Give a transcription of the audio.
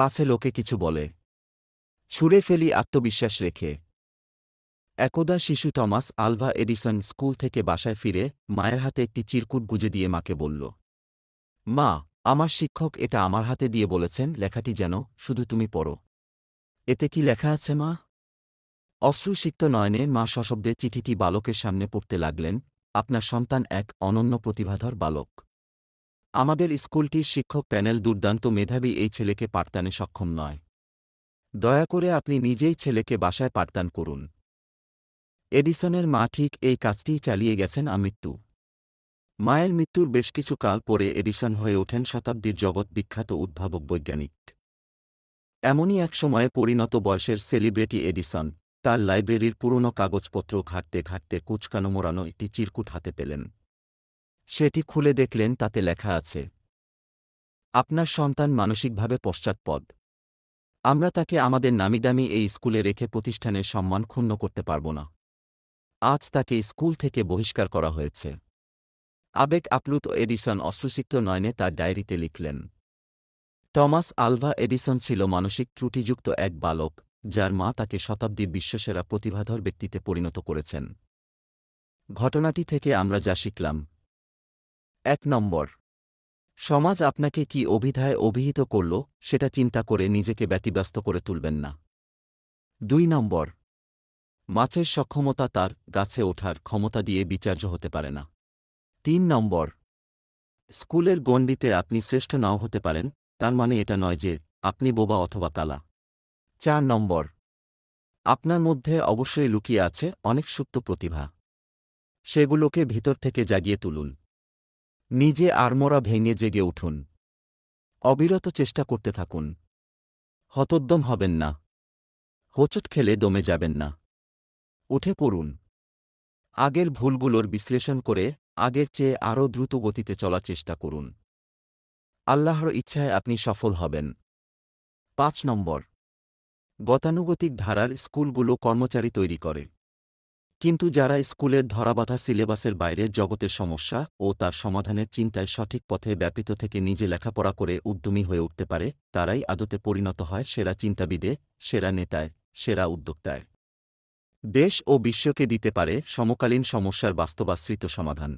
পাছে লোকে কিছু বলে। ছুঁড়ে ফেলি আত্মবিশ্বাস রেখে। একদা শিশু টমাস আলভা এডিসন স্কুল থেকে বাসায় ফিরে মায়ের হাতে একটি চিরকুট গুজে দিয়ে মাকে বলল, মা, আমার শিক্ষক এটা আমার হাতে দিয়ে বলেছেন, লেখাটি যেন শুধু তুমি পড়ো। এতে কি লেখা আছে, মা? অশ্রুসিক্ত নয়নে মা সশব্দে চিঠিটি বালকের সামনে পড়তে লাগলেন, আপনার সন্তান এক অনন্য প্রতিভাধর বালক। আমাদের স্কুলটির শিক্ষক প্যানেল দুর্দান্ত মেধাবী এই ছেলেকে পাঠদানে সক্ষম নয়। দয়া করে আপনি নিজেই ছেলেকে বাসায় পাঠদান করুন। এডিসনের মা ঠিক এই কাজটিই চালিয়ে গেছেন আমৃত্যু। মায়ের মৃত্যুর বেশ কিছু কাল পরে এডিসন হয়ে ওঠেন শতাব্দীর জগৎ বিখ্যাত উদ্ভাবক বৈজ্ঞানিক। এমনই এক সময়ে পরিণত বয়সের সেলিব্রিটি এডিসন তার লাইব্রেরির পুরনো কাগজপত্র ঘাটতে ঘাটতে কুচকানো মোড়ানো একটি চিরকুট হাতে পেলেন। সেটি খুলে দেখলেন তাতে লেখা আছে, আপনার সন্তান মানসিকভাবে পশ্চাৎপদ। আমরা তাকে আমাদের নামিদামি এই স্কুলে রেখে প্রতিষ্ঠানের সম্মান ক্ষুণ্ণ করতে পারব না। আজ তাকে স্কুল থেকে বহিষ্কার করা হয়েছে। আবেগ আপ্লুত এডিসন অশ্রুসিক্ত নয়নে তার ডায়েরিতে লিখলেন, টমাস আলভা এডিসন ছিল মানসিক ত্রুটিযুক্ত এক বালক, যার মা তাকে শতাব্দীর বিশ্বসেরা প্রতিভাধর ব্যক্তিতে পরিণত করেছেন। ঘটনাটি থেকে আমরা যা শিখলাম এক নম্বর। সমাজ আপনাকে কি অভিধায় অভিহিত করল, সেটা চিন্তা করে নিজেকে ব্যতিব্যস্ত করে তুলবেন না। দুই নম্বর। মাছের সক্ষমতা তার গাছে ওঠার ক্ষমতা দিয়ে বিচার্য হতে পারে না। তিন নম্বর। স্কুলের গণ্ডিতে আপনি শ্রেষ্ঠ নাও হতে পারেন, তার মানে এটা নয় যে আপনি বোবা অথবা কালা। চার নম্বর। আপনার মধ্যে অবশ্যই লুকিয়ে আছে অনেক সুপ্ত প্রতিভা। সেগুলোকে ভিতর থেকে জাগিয়ে তুলুন। নিজে আড়মোড়া ভেঙে জেগে উঠুন। অবিরত চেষ্টা করতে থাকুন। হতোদ্যম হবেন না। হোঁচট খেলে দমে যাবেন না। উঠে পড়ুন। আগের ভুলগুলোর বিশ্লেষণ করে আগের চেয়ে আরও দ্রুত গতিতে চলার চেষ্টা করুন। আল্লাহর ইচ্ছায় আপনি সফল হবেন। পাঁচ নম্বর। গতানুগতিক ধারার স্কুলগুলো কর্মচারী তৈরি করে। কিন্তু যারা স্কুলের ধরাবাধা সিলেবাসের বাইরে জগতের সমস্যা ও তার সমাধানের চিন্তায় সঠিক পথে ব্যাপিত থেকে নিজে লেখাপড়া করে উদ্যমী হয়ে উঠতে পারে, তারাই আদতে পরিণত হয় সেরা চিন্তাবিদে, সেরা নেতায়, সেরা উদ্যোক্তায়। দেশ ও বিশ্বকে দিতে পারে সমকালীন সমস্যার বাস্তবাশ্রিত সমাধান।